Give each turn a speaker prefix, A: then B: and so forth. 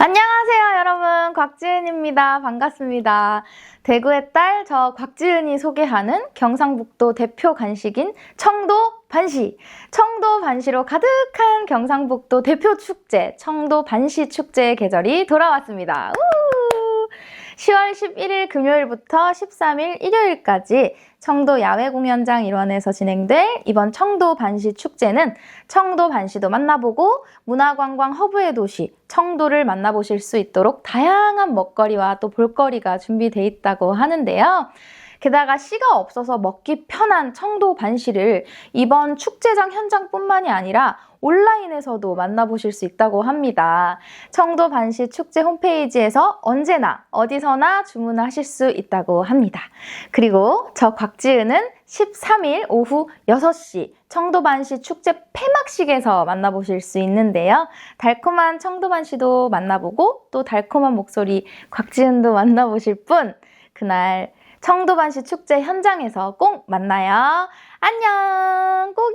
A: 안녕하세요, 여러분. 곽지은입니다. 반갑습니다. 대구의 딸, 저 곽지은이 소개하는 경상북도 대표 간식인 청도 반시. 청도 반시로 가득한 경상북도 대표 축제, 청도 반시 축제의 계절이 돌아왔습니다. 우! 10월 11일 금요일부터 13일 일요일까지 청도 야외 공연장 일원에서 진행될 이번 청도 반시 축제는 청도 반시도 만나보고 문화관광 허브의 도시 청도를 만나보실 수 있도록 다양한 먹거리와 또 볼거리가 준비되어 있다고 하는데요. 게다가 씨가 없어서 먹기 편한 청도 반시를 이번 축제장 현장뿐만이 아니라 온라인에서도 만나보실 수 있다고 합니다. 청도 반시 축제 홈페이지에서 언제나 어디서나 주문하실 수 있다고 합니다. 그리고 저 곽지은은 13일 오후 6시 청도반시 축제 폐막식에서 만나보실 수 있는데요. 달콤한 청도반시도 만나보고 또 달콤한 목소리 곽지은도 만나보실 분 그날 청도반시 축제 현장에서 꼭 만나요. 안녕 꼭이요.